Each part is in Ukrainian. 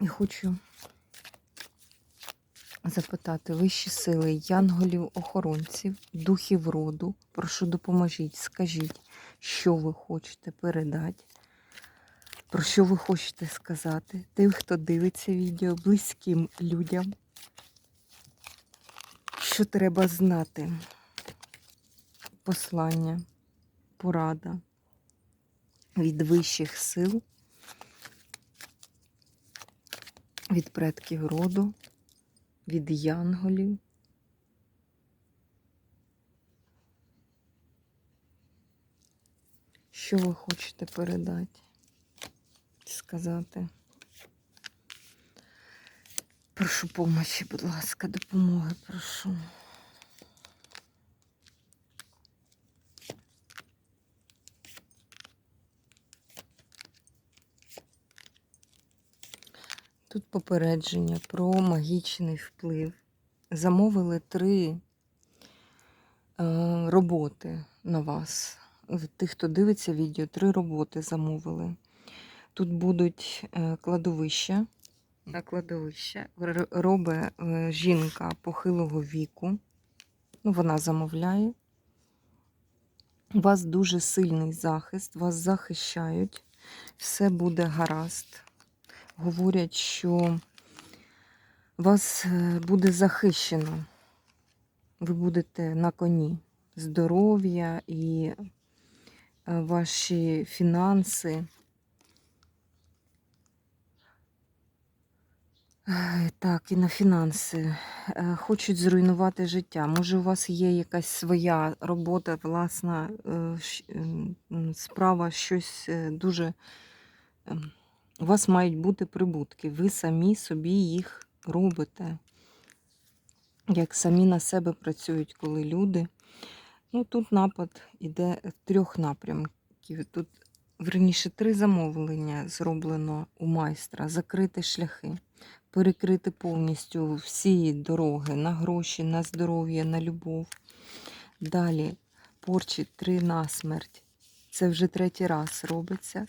І хочу запитати вищі сили, янголів, охоронців, духів роду. Прошу допоможіть, скажіть, що ви хочете передати, про що ви хочете сказати тим, хто дивиться відео, близьким людям. Що треба знати? Послання, порада від вищих сил. Від предків роду, від янголів. Що ви хочете передати, сказати? Прошу помочі, будь ласка, допомоги, прошу. Тут попередження про магічний вплив. Замовили три е, роботи на вас. Тих, хто дивиться відео, три роботи замовили. Тут будуть е, кладовища. На кладовище робить е, жінка похилого віку. Ну, вона замовляє. У вас дуже сильний захист, вас захищають, все буде гаразд говорять, що вас е, буде захищено. Ви будете на коні. Здоров'я і е, ваші фінанси. Е, Так, і на фінанси. Хочуть зруйнувати життя. Може, у вас є якась своя робота, власна ем, справа, щось дуже. У вас мають бути прибутки. Ви самі собі їх робите. Як самі на себе працюють, коли люди. Ну, тут напад іде в трьох напрямків. Тут, верніше, три замовлення зроблено у майстра: закрити шляхи, перекрити повністю всі дороги на гроші, на здоров'я, на любов. Далі порчі три на смерть. Це вже третій раз робиться.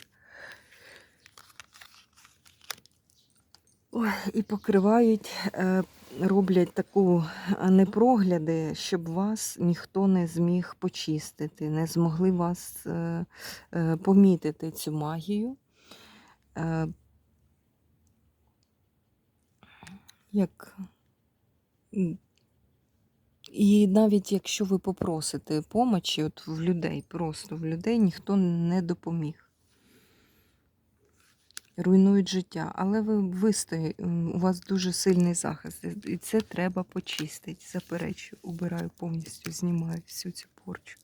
І покривають, е, роблять таку е, непрогляди, щоб вас ніхто не зміг почистити, не змогли вас е, помітити цю магію. Як... І навіть якщо ви попросите помочі, от в людей, просто в людей ніхто не допоміг. Руйнують життя, але ви вистоїть, у вас дуже сильний захист, і це треба почистити. Заперечую, убираю повністю, знімаю всю цю порчу.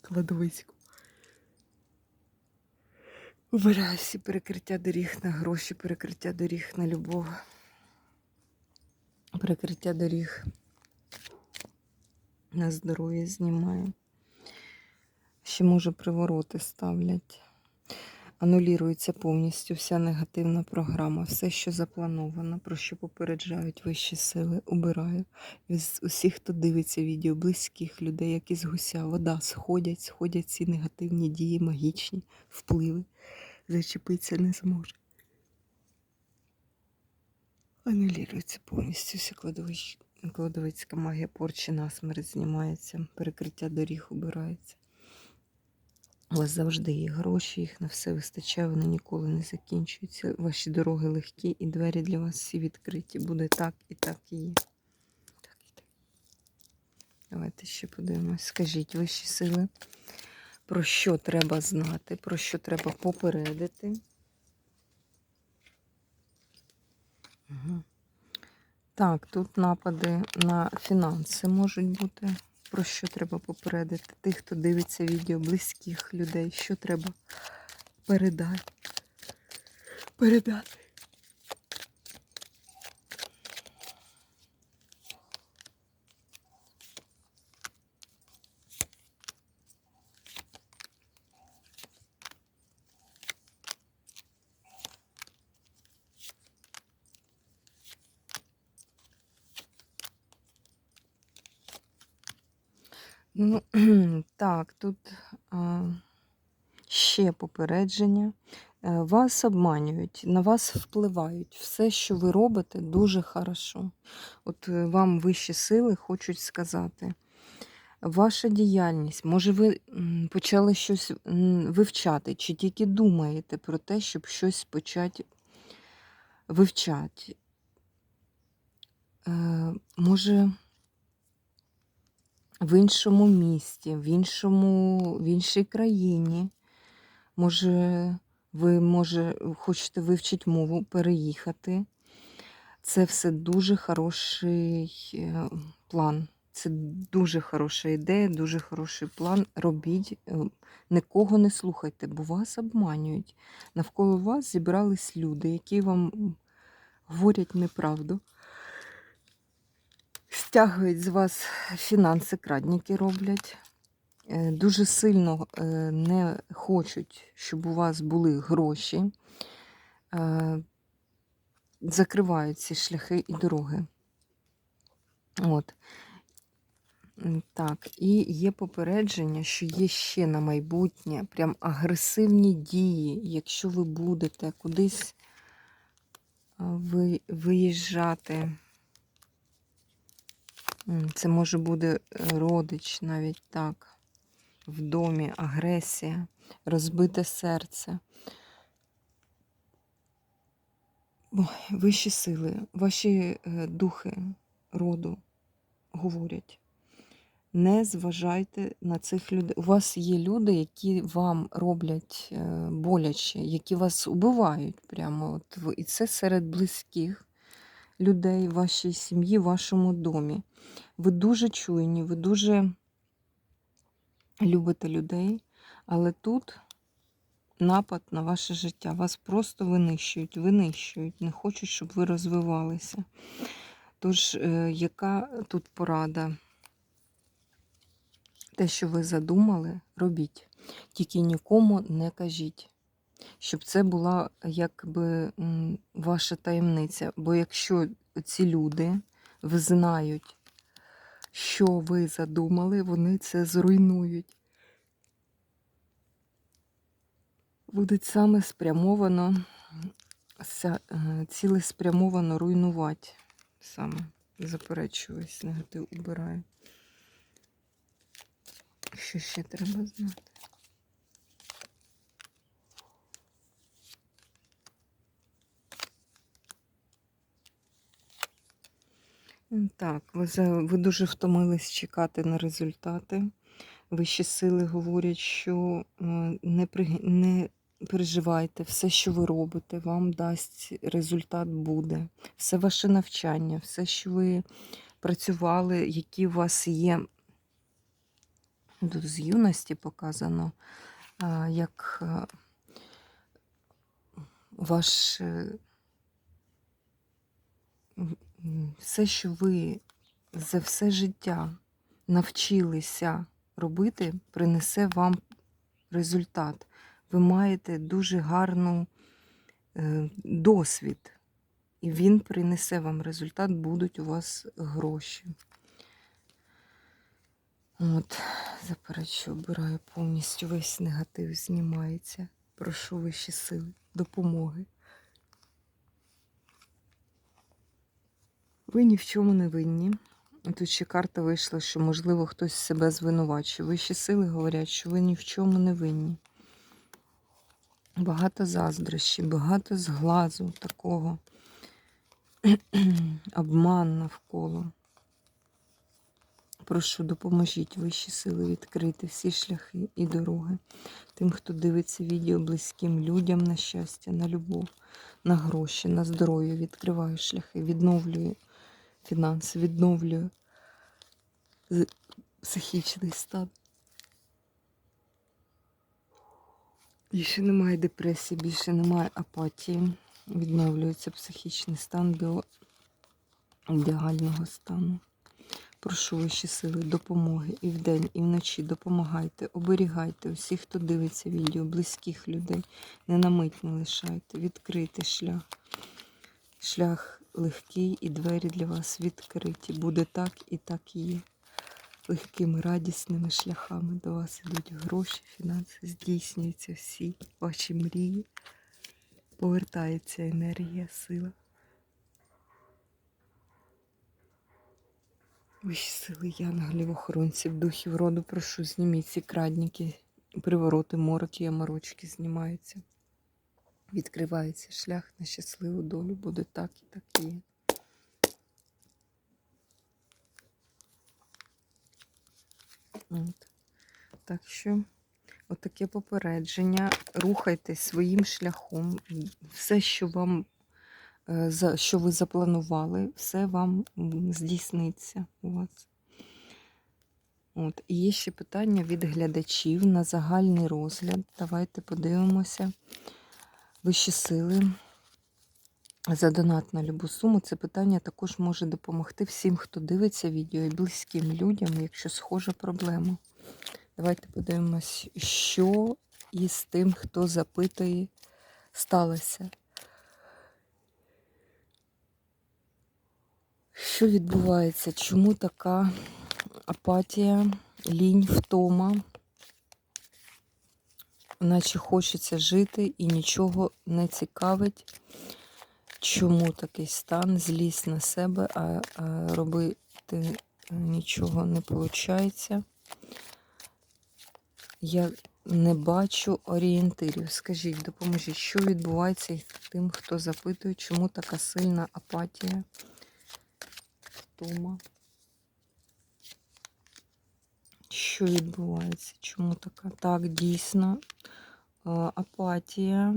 Кладовиську. Убираю всі перекриття доріг на гроші, перекриття доріг на любов, перекриття доріг на здоров'я знімаю. Ще може привороти ставлять. Анулюється повністю вся негативна програма, все, що заплановано, про що попереджають вищі сили, убираю. З усіх, хто дивиться відео, близьких людей, як із гуся, вода сходять, сходять ці негативні дії, магічні впливи. Зачепитися не зможе. Анулюється повністю вся кладовищ... кладовицька магія порчі насмерть знімається, перекриття доріг убирається. У вас завжди є гроші, їх на все вистачає, вони ніколи не закінчуються. Ваші дороги легкі і двері для вас всі відкриті. Буде так і так і є. Так і так. Давайте ще подивимось. Скажіть вищі сили, про що треба знати, про що треба попередити. Угу. Так, тут напади на фінанси можуть бути про що треба попередити тих, хто дивиться відео близьких людей, що треба передати. передати. Ну, так, тут а, ще попередження. Е, Вас обманюють, на вас впливають. Все, що ви робите, дуже хорошо. От е, вам вищі сили хочуть сказати. Ваша діяльність, може, ви почали щось вивчати, чи тільки думаєте про те, щоб щось почати вивчати. Е, може, в іншому місті, в, іншому, в іншій країні. Може, ви може, хочете вивчити мову, переїхати. Це все дуже хороший е, план. Це дуже хороша ідея, дуже хороший план. Робіть, е, нікого не слухайте, бо вас обманюють. Навколо вас зібрались люди, які вам говорять неправду. Стягують з вас фінанси, крадніки роблять. Е, Дуже сильно е, не хочуть, щоб у вас були гроші. Е, Закривають ці шляхи і дороги. От. Так, і є попередження, що є ще на майбутнє прям агресивні дії, якщо ви будете кудись виїжджати. Це може бути е, родич, навіть так. В домі агресія, розбите серце. Ой, вищі сили, ваші е, духи роду говорять. Не зважайте на цих людей. У вас є люди, які вам роблять е, боляче, які вас убивають прямо. От, і це серед близьких людей вашій сім'ї, вашому домі. Ви дуже чуйні, ви дуже любите людей, але тут напад на ваше життя. Вас просто винищують, винищують, не хочуть, щоб ви розвивалися. Тож, е, яка тут порада? Те, що ви задумали, робіть. Тільки нікому не кажіть, щоб це була якби ваша таємниця. Бо якщо ці люди знають, що ви задумали, вони це зруйнують. Будуть саме спрямовано, е, цілеспрямовано руйнувати. Саме заперечую, весь негатив убираю. Що ще треба знати? Так, ви, ви дуже втомились чекати на результати. Вищі сили говорять, що е, не, не переживайте, все, що ви робите, вам дасть результат буде. Все ваше навчання, все, що ви працювали, які у вас є. Тут з юності показано, як ваш е, м, м, все, що ви за все життя навчилися робити, принесе вам результат. Ви маєте дуже гарну е, досвід, і він принесе вам результат, будуть у вас гроші. От, заперечу, обираю повністю весь негатив знімається. Прошу вищі сили, допомоги. Ви ні в чому не винні. Тут ще карта вийшла, що, можливо, хтось себе звинувачує. Вищі сили говорять, що ви ні в чому не винні. Багато заздрощі, багато зглазу такого. Обман навколо. Прошу, допоможіть вищі сили відкрити всі шляхи і дороги тим, хто дивиться відео близьким людям на щастя, на любов, на гроші, на здоров'я. Відкриваю шляхи, відновлюю фінанси, відновлюю психічний стан. Більше немає депресії, більше немає апатії. Відновлюється психічний стан біоідеального стану. Прошу вищі сили, допомоги і вдень, і вночі допомагайте, оберігайте усіх, хто дивиться відео, близьких людей. Не на мить не лишайте, відкрити шлях. Шлях легкий і двері для вас відкриті. Буде так і так є. Легкими, радісними шляхами до вас ідуть гроші, фінанси, здійснюються всі ваші мрії. Повертається енергія, сила. Вищі сили янголів, охоронців, духів роду, прошу, зніміть ці крадніки, привороти, мороки, яморочки знімаються. Відкривається шлях на щасливу долю. Буде так і так є. От. Так що, отаке попередження. Рухайтесь своїм шляхом. Все, що вам е, що ви запланували, все вам здійсниться у вас. От. І є ще питання від глядачів на загальний розгляд. Давайте подивимося. Вищі сили. За донат на любу суму це питання також може допомогти всім, хто дивиться відео і близьким людям, якщо схожа проблема. Давайте подивимось, що із тим, хто запитує, сталося. Що відбувається? Чому така апатія, лінь, втома? Наче хочеться жити і нічого не цікавить. Чому такий стан? Злість на себе, а, а робити нічого не виходить. Я не бачу орієнтирів. Скажіть, допоможіть, що відбувається тим, хто запитує, чому така сильна апатія, втома? Що відбувається? Чому така? Так, дійсно, е, апатія.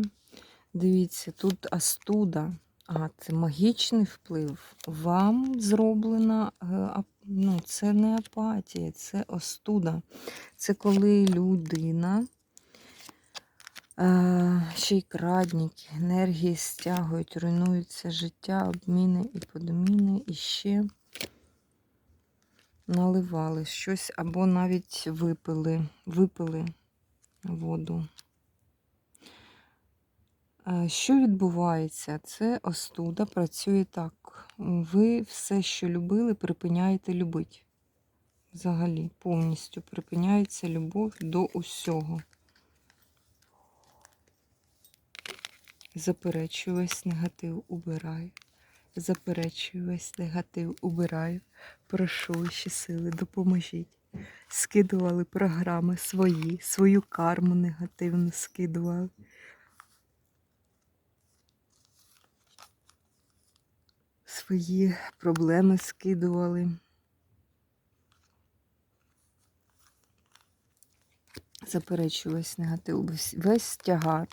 Дивіться, тут астуда. А, це магічний вплив. Вам зроблена, е, ну, це не апатія, це остуда. Це коли людина, е, ще й крадніки, енергії стягують, руйнується життя, обміни і подміни, і ще наливали щось, або навіть випили, випили воду. Е, Що відбувається? Це остуда працює так. Ви все, що любили, припиняєте любити. Взагалі, повністю припиняється любов до усього. Заперечую весь негатив, убираю. Заперечую весь негатив, убираю. Прошу вищі сили, допоможіть. Скидували програми свої, свою карму негативну скидували. свої проблеми скидували. Заперечую весь негатив, весь тягар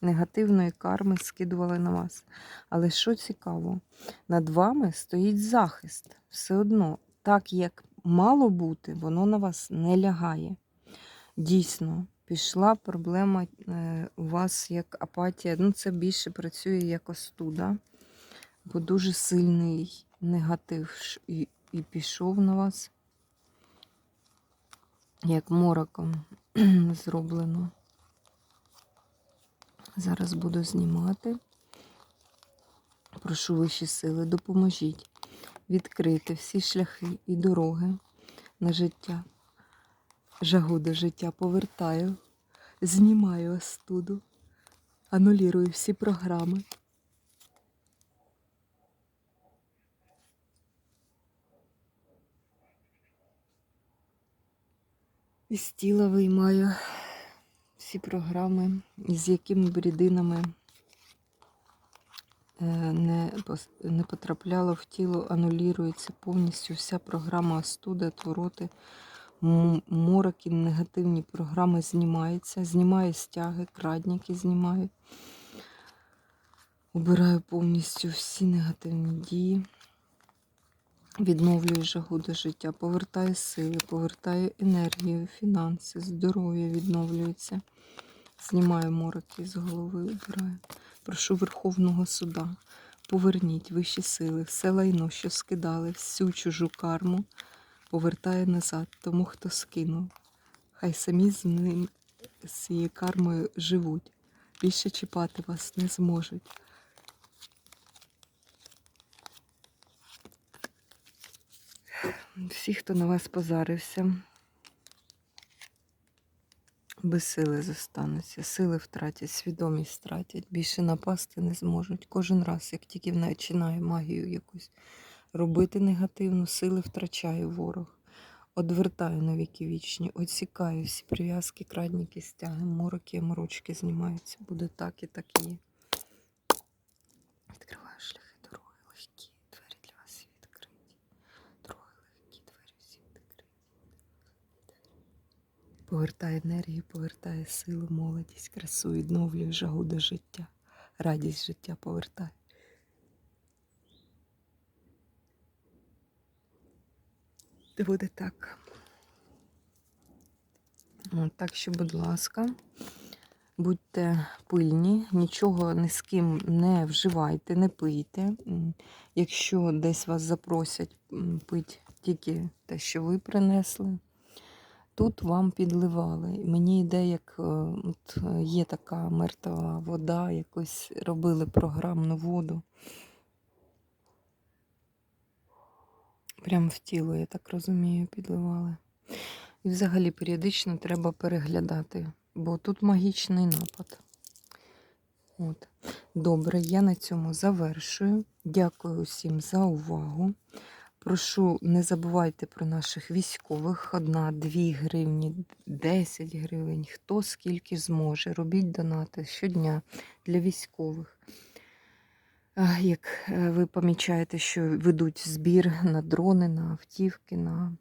негативної карми скидували на вас. Але що цікаво, над вами стоїть захист. Все одно, так як мало бути, воно на вас не лягає. Дійсно, пішла проблема е, у вас як апатія. Ну, це більше працює як остуда бо дуже сильний негатив і, і пішов на вас, як мороком зроблено. Зараз буду знімати. Прошу вищі сили, допоможіть відкрити всі шляхи і дороги на життя. Жагу до життя повертаю, знімаю остуду, анулірую всі програми. Із тіла виймаю всі програми, з якими б рідинами е, не, потрапляло в тіло, анулюється повністю вся програма остуда, твороти, мороки, негативні програми знімаються, знімаю стяги, крадніки знімаю. Убираю повністю всі негативні дії. Відновлюю жагу до життя, повертаю сили, повертаю енергію, фінанси, здоров'я відновлюється. Знімаю мороки з голови, убираю. прошу Верховного суда, поверніть вищі сили, все лайно, що скидали, всю чужу карму, повертає назад тому, хто скинув. Хай самі з ним з цією кармою живуть. Більше чіпати вас не зможуть. Всі, хто на вас позарився, без сили зостануться, сили втратять, свідомість втратять, більше напасти не зможуть. Кожен раз, як тільки починає магію якусь робити негативну, сили втрачає ворог. Одвертаю на віки вічні, отсікаю всі прив'язки, крадніки, стяги, мороки, морочки знімаються. Буде так і так є. Відкриваю шляхи дороги, легкі, двері для вас відкриті. Дороги легкі, двері всі відкриті. Повертає енергію, повертає силу, молодість, красу, відновлює жагу до життя. Радість життя повертає. Буде так. Так що, будь ласка, будьте пильні, нічого ні з ким не вживайте, не пийте. Якщо десь вас запросять пить тільки те, що ви принесли, тут вам підливали. Мені йде, як е, от, е, є така мертва вода, якось робили програмну воду. Прямо в тіло, я так розумію, підливали. І взагалі періодично треба переглядати, бо тут магічний напад. От. Добре, я на цьому завершую. Дякую усім за увагу. Прошу, не забувайте про наших військових. Одна, дві гривні, 10 гривень, хто скільки зможе. Робіть донати щодня для військових. Як е, ви помічаєте, що ведуть збір на дрони, на автівки, на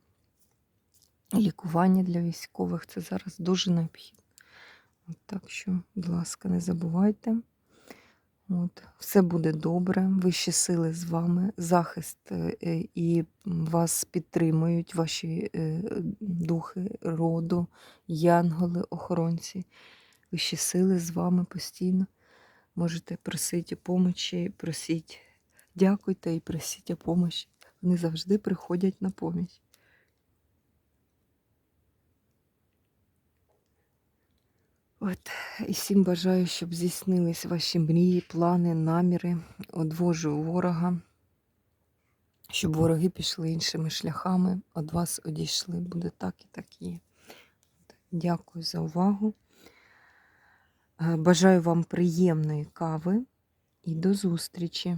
лікування для військових, це зараз дуже необхідно. Так що, будь ласка, не забувайте. От, все буде добре, вищі сили з вами, захист е, е, і вас підтримують ваші е, духи роду, янголи, охоронці. Вищі сили з вами постійно. Можете просити помочі, просіть, дякуйте і просіть о помощі. Вони завжди приходять на поміч. От, і всім бажаю, щоб здійснились ваші мрії, плани, наміри. Одвожу ворога, щоб вороги пішли іншими шляхами, від вас одійшли. Буде так і так є. Дякую за увагу. Е, Бажаю вам приємної кави і до зустрічі!